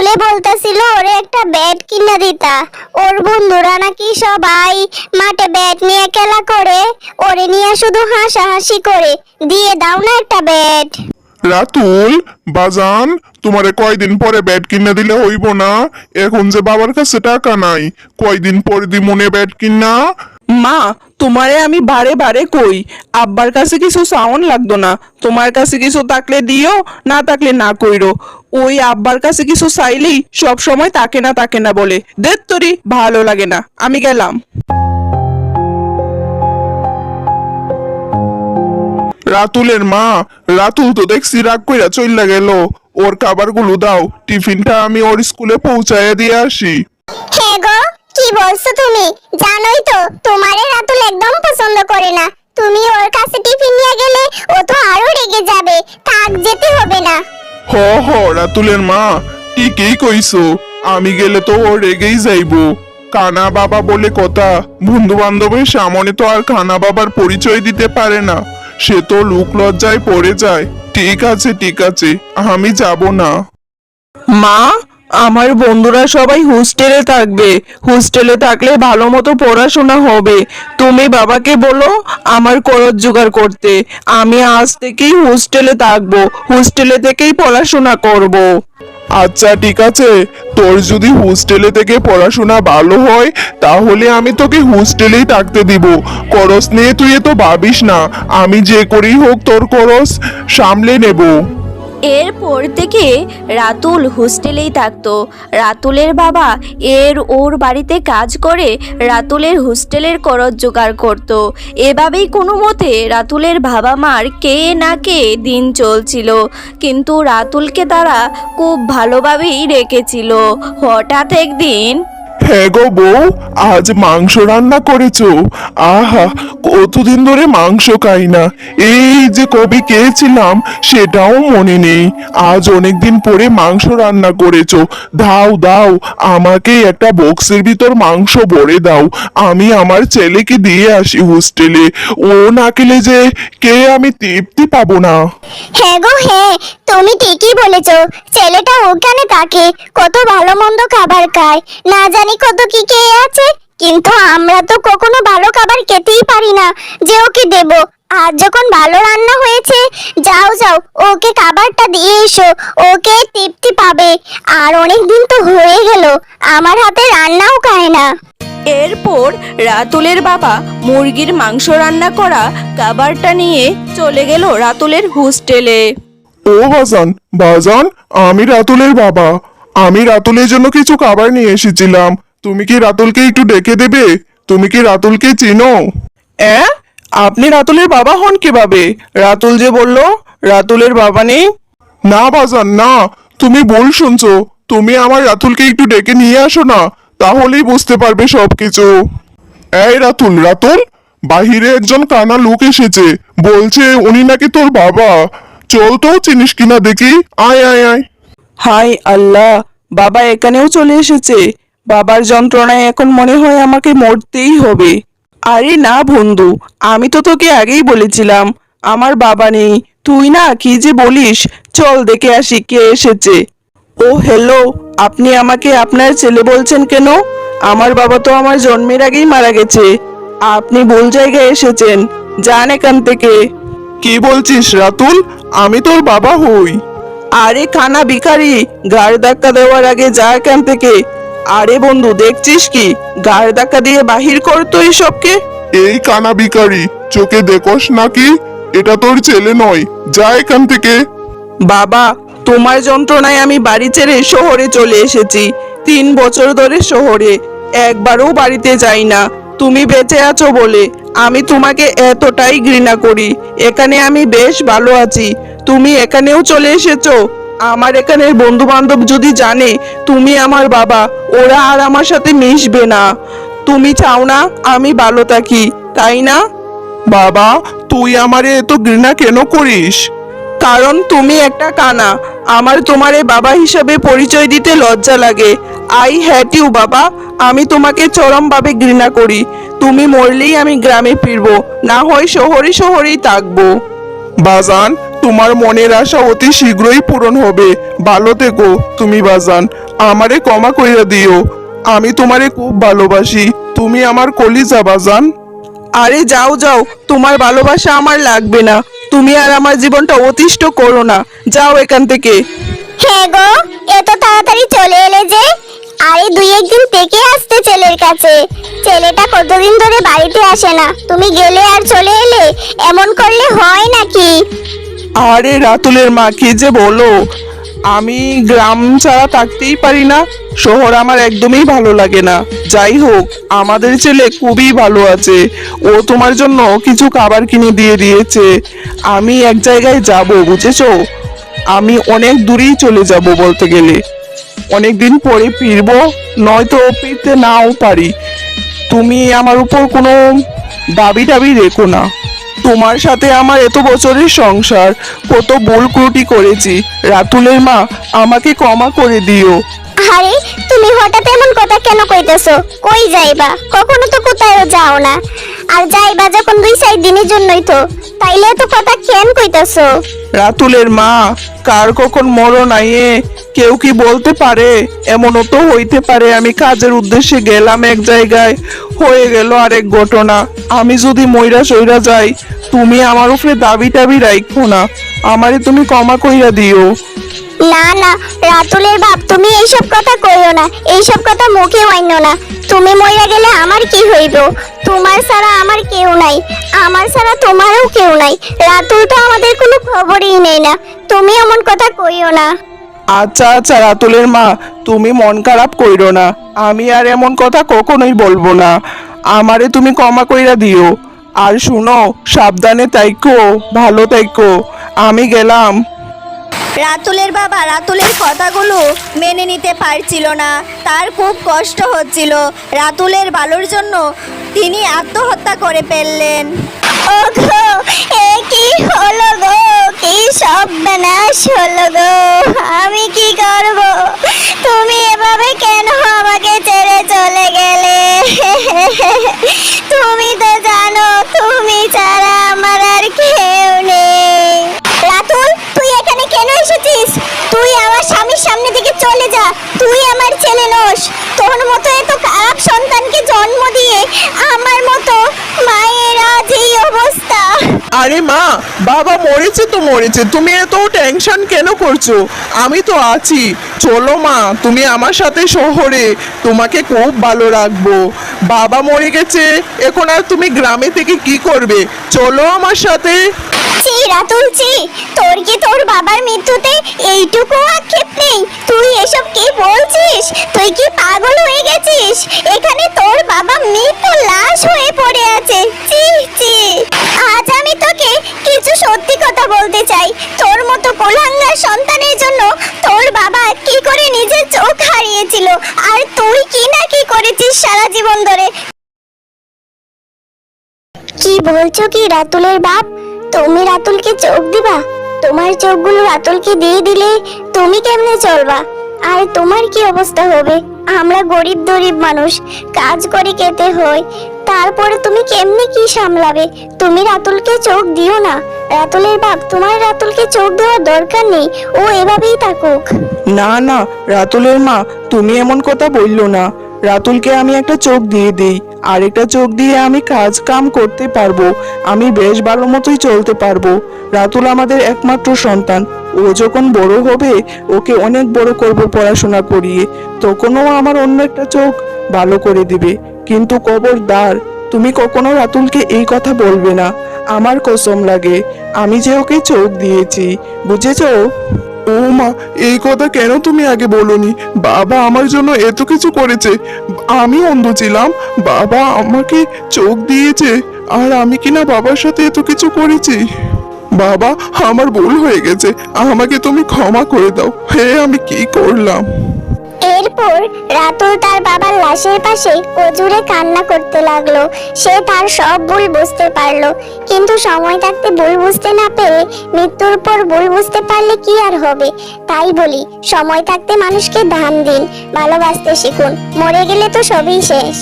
রাতুলে বলতেছিল, ওরে একটা ব্যাট কিনে দিতা। ওর বন্ধুরা নাকি সবাই মাঠে ব্যাট নিয়ে খেলা করে, ওরে নিয়ে শুধু হাসাহাসি করে, দিয়ে দাও না একটা ব্যাট রাতুল, বাজান, তোমারে কয়দিন পরে ব্যাট কিনে দিলে হইব না? এখন যে বাবার কাছে টাকা নাই, কয়দিন পরে দি মনে ব্যাট কিনা? মা তোমারে আমি বারে বারে কই। আব্বার কাছে কিছু সাউন্ড লাগতো না। তোমার কাছে কিছু থাকলে দিও না থাকলে না কইরো। ওই আব্বার কাছে কিছু চাইলেই সব সময় তাকে না তাকে না বলে। দেখ তোরই ভালো লাগে না। আমি গেলাম। রাতুলের মা রাতুল তো দেখছি রাগ কইরা চইলা গেল। ওর খাবারগুলো দাও টিফিনটা আমি ওর স্কুলে পৌঁছায় দিয়ে আসি। হ্যাঁ গো কি বলছো তুমি। জানোই তো তোমারে রাতুল একদম পছন্দ করে না। তুমি ওর কাছে টিফিন নিয়ে গেলে ও তো আরও রেগে যাবে থাক যেতে হবে না। হ হ রাতুলের মা ঠিকই কইছো। আমি গেলে তো ও রেগেই যাইবো। কানা বাবা বলে কথা বন্ধু বান্ধবের সামনে তো আর কানা বাবার পরিচয় দিতে পারে না। সে তো লুক লজ্জায় পড়ে যায়। ঠিক আছে ঠিক আছে আমি যাব না। মা আমার বন্ধুরা সবাই হোস্টেলে থাকবে। হোস্টেলে থাকলে ভালো মতো পড়াশোনা হবে। তুমি বাবাকে বলো, আমার খরচ জোগাড় করতে। আমি আজ থেকেই হোস্টেলে থাকব। হোস্টেলে থেকেই পড়াশোনা করব। আচ্ছা ঠিক আছে। তোর যদি হোস্টেলে থেকে পড়াশোনা ভালো হয়, তাহলে আমি তোকে হোস্টেলেই থাকতে দিব। করস নিয়ে তুই তো ভাবিস না। আমি যে করেই হোক তোর করস সামলে নেব। এরপর থেকে রাতুল হোস্টেলেই থাকতো। রাতুলের বাবা এর ওর বাড়িতে কাজ করে রাতুলের হোস্টেলের খরচ জোগাড় করত। এভাবেই কোনো মতে রাতুলের বাবা মার কে না কে দিন চলছিল। কিন্তু রাতুলকে তারা খুব ভালোভাবেই রেখেছিল। হঠাৎ একদিন হ্যাঁ গো বউ, আজ মাংস রান্না করেছ? আহা, কতদিন ধরে মাংস খাই না। এই যে কবে খেয়েছিলাম, সেটাও মনে নেই। আজ অনেকদিন পরে মাংস রান্না করেছ। দাও দাও, আমাকে একটা বক্সের ভিতর মাংস ভরে দাও। আমি আমার ছেলেকে দিয়ে আসি হোস্টেলে। ও না খেলে যে কে আমি তৃপ্তি পাবো না। হ্যাঁ গো হ্যাঁ তুমি ঠিকই বলেছ। ছেলেটা ওখানে থাকে, কত ভালো মন্দ খাবার খায়। না জানি কত কি কে আছে? কিন্তু আমরা তো কখনো ভালো খাবার খেতেই পারি না যে ওকে দেব। আজ যখন ভালো রান্না হয়েছে যাও যাও ওকে খাবারটা দিয়ে এসো ওকে তৃপ্তি পাবে। আর অনেক দিন তো হয়ে গেল আমার হাতে রান্নাও খায় না। এরপর রাতুলের বাবা মুরগির মাংস রান্না করা খাবারটা নিয়ে চলে গেল রাতুলের হোস্টেলে। ও বাজান বাজান আমি রাতুলের বাবা। আমি রাতুলের জন্য কিছু খাবার নিয়ে এসেছিলাম। তুমি কি রাতুলকে একটু ডেকে দেবে? তুমি কি রাতুলকে চিনো? এ? আপনি রাতুলের বাবা হন কীভাবে? রাতুল যে বলল রাতুলের বাবা নেই? না বাজান না। তুমি বল শুনছো। তুমি আমার রাতুলকে একটু ডেকে নিয়ে আসো না তাহলেই বুঝতে পারবে সব কিছু এই রাতুল রাতুল বাহিরে একজন কানা লোক এসেছে। বলছে উনি নাকি তোর বাবা। চল তো চিনিস কিনা দেখি। আয় আয় আয়। হাই আল্লাহ বাবা এখানেও চলে এসেছে। বাবার যন্ত্রণায় এখন মনে হয় আমাকে মরতেই হবে। আরে না বন্ধু আমি তো তোকে আগেই বলেছিলাম আমার বাবা নেই। তুই না কি যে বলিস? চল দেখে আসি কে এসেছে। ও হ্যালো আপনি আমাকে আপনার ছেলে বলছেন কেন? আমার বাবা তো আমার জন্মের আগেই মারা গেছে। আপনি ভুল জায়গায় এসেছেন। যান এখান থেকে। কি বলছিস রাতুল? আমি তোর বাবা হই। আরে খানা ভিখারি গাড় ধাক্কা দেওয়ার আগে যা এখান থেকে। আরে বন্ধু দেখছিস কি? গাড় ধাক্কা দিয়ে বাহির করতো এসবকে। এই কানা বিকারি চোখে দেখোস নাকি? এটা তোর ছেলে নয়। যা এখান থেকে। বাবা তোমার যন্ত্রণায় আমি বাড়ি ছেড়ে শহরে চলে এসেছি। তিন বছর ধরে শহরে একবারও বাড়িতে যাই না। তুমি বেঁচে আছো বলে আমি তোমাকে এতটাই ঘৃণা করি। এখানে আমি বেশ ভালো আছি। তুমি এখানেও চলে এসেছ? আমার এখানের বন্ধু বান্ধব যদি জানে তুমি আমার বাবা ওরা আর আমার সাথে মিশবে না। তুমি চাও না আমি ভালো থাকি তাই না? বাবা তুই আমারে এত ঘৃণা কেন করিস? কারণ তুমি একটা কানা। আমার তোমারে বাবা হিসাবে পরিচয় দিতে লজ্জা লাগে। আই হ্যাট ইউ বাবা। আমি তোমাকে চরমভাবে ঘৃণা করি। তুমি মরলেই আমি গ্রামে ফিরবো না হয় শহরে শহরেই থাকব। বাজান তোমার মনের আশা অতি শীঘ্রই পূরণ হবে। ভালো থেকো তুমি বাজান। আমারে ক্ষমা কইরা দিও। আমি তোমারে খুব ভালোবাসি। তুমি আমার কলিজা বাজান। আরে যাও যাও। তোমার ভালোবাসা আমার লাগবে না। তুমি আর আমার জীবনটা অতিষ্ঠ করো না। যাও এখান থেকে। হ্যাঁ গো এত তাড়াতাড়ি চলে এলে যে। আরে দুই একদিন থেকে আসতে ছেলের কাছে। ছেলেটা কতদিন ধরে বাড়িতে আসে না। তুমি গেলে আর চলে এলে? এমন করলে হয় নাকি? আরে রাতুলের মা যে বলো। আমি গ্রাম ছাড়া থাকতেই পারি না, শহর আমার একদমই ভালো লাগে না। যাই হোক, আমাদের ছেলে খুবই ভালো আছে। ও তোমার জন্য কিছু খাবার কিনে দিয়ে দিয়েছে। আমি এক জায়গায় যাব, বুঝেছ? আমি অনেক দূরেই চলে যাব বলতে গেলে। অনেক দিন পরে ফিরবো, নয়তো ফিরতে নাও পারি। তুমি আমার উপর কোনো দাবি টাবি রেখো না। তোমার সাথে আমার এত বছরের সংসার, কত ভুল ক্রুটি করেছি। রাতুলের মা, আমাকে ক্ষমা করে দিও। আরে, তুমি হঠাৎ এমন কথা কেন কইতেছো? কই যাইবা? কখনো তো কোথাও যাও না। আর যাইবা যখন দুই চার দিনের জন্যই তো, তাইলে তো কথা কেন কইতেছো? রাতুলের মা, কার কখন মরণ আইয়ে, কেউ কি বলতে পারে? এমনও তো হইতে পারে আমি কাজের উদ্দেশ্যে গেলাম এক জায়গায়, হয়ে গেল আরেক ঘটনা। আমি যদি ময়রা সইরা যাই, তুমি আমার উপরে দাবি টাবি রাখো না, আমারে তুমি ক্ষমা কইরা দিও। না না, রাতুলের বাপ, তুমি এইসব কথা কইও না, এইসব কথা মুখে আইনো না। তুমি মইরা গেলে আমার কি হইব? তোমার ছাড়া আমার কেউ নাই, আমার ছাড়া তোমারও কেউ নাই। রাতুল তো আমাদের কোনো খবরই নেই না, তুমি এমন কথা কইও না। আচ্ছা আচ্ছা রাতুলের মা, তুমি মন খারাপ কইরো না, আমি আর এমন কথা কখনোই বলব না। আমারে তুমি ক্ষমা কইরা দিও। আর শুনো, সাবধানে তাইকো, ভালো তাইকো। আমি গেলাম। রাতুলের বাবা রাতুলের কথাগুলো মেনে নিতে পারছিল না। তার খুব কষ্ট হচ্ছিল। রাতুলের ভালোর জন্য তিনি আত্মহত্যা করে ফেললেন। ওগো, এ কি হলো গো? কি সর্বনাশ হলো গো? আমি কি করব? তুমি এভাবে কেন আমাকে ছেড়ে চলে গেলে? তুমি তো জানো, তুমি ছাড়া আমার আর কেউ নেই রাতুল তুই এখানে কেন এসেছিস তুই আমার স্বামীর সামনে থেকে চলে যা তুই আমার ছেলে নোস তোর মতো এত খারাপ সন্তানকে জন্ম দিয়ে আমার মতো মায়ের আজ এই অবস্থা। আরে মা বাবা মরেছে তো মরেছে তুমি এত টেনশন কেন করছ? আমি তো আছি। চলো মা তুমি আমার সাথে শহরে তোমাকে খুব ভালো রাখব। বাবা মরে গেছে এখন আর তুমি গ্রামে থেকে কি করবে? চলো আমার সাথে। চি রাতুল চি তোর কি তোর বাবার মৃত্যুতে এইটুকু আক্ষেপ নেই? তুই এসব কি বলছিস তুই কি পাগল হয়ে গেছিস এখানে তোর বাবা মৃত লাশ হয়ে পড়ে আছে চি চি আজ আমি তোকে কিছু সত্যি কথা বলতে চাই তোর মতো কোলাঙ্গার সন্তানের জন্য তোর বাবা কি করে নিজের চোখ হারিয়েছিল আর তুই কি না কি করেছিস সারা জীবন ধরে। কি বলছো কি রাতুলের বাপ? তুমি রাতুলকে চোখ দিবা? তোমার চোখগুলো রাতুলকে দিয়ে দিলে তুমি কেমনে চলবা? আর তোমার কি অবস্থা হবে? আমরা গরিব দরিব মানুষ, কাজ করে খেতে হয় তারপরে তুমি কেমনে কি সামলাবে? তুমি রাতুলকে চোখ দিও না। রাতুলের বাপ, তোমার রাতুলকে চোখ দেওয়ার দরকার নেই। ও এভাবেই থাকুক। না না, রাতুলের মা, তুমি এমন কথা বলল না। রাতুলকে আমি একটা চোখ দিয়ে দিই, আরেকটা চোখ দিয়ে আমি কাজ কাম করতে পারব, আমি বেশ ভালো মতোই চলতে পারব। রাতুল আমাদের একমাত্র সন্তান, ও যখন বড় হবে, ওকে অনেক বড় করব পড়াশোনা করিয়ে, তখনও আমার অন্য একটা চোখ ভালো করে দিবে। কিন্তু খবরদার, তুমি কখনো রাতুলকে এই কথা বলবে না। আমার কসম লাগে, আমি যে ওকে চোখ দিয়েছি, বুঝেছ? ও মা, এই কথা কেন তুমি আগে বলনি? বাবা আমার জন্য এত কিছু করেছে। আমি অন্ধ ছিলাম। বাবা আমাকে চোখ দিয়েছে। আর আমি কিনা বাবার সাথে এত কিছু করেছি? বাবা, আমার ভুল হয়ে গেছে। আমাকে তুমি ক্ষমা করে দাও। হে, আমি কি করলাম? এরপর রাতুল তার বাবার লাশের পাশে কচুরে কান্না করতে লাগল। সে তার সব ভুল বুঝতে পারল। কিন্তু সময় থাকতে ভুল বুঝতে না পেরে মৃত্যুর পর ভুল বুঝতে পারলে কি আর হবে? তাই বলি, সময় থাকতে মানুষকে দান দিন, ভালোবাসতে শিখুন। মরে গেলে তো সবই শেষ।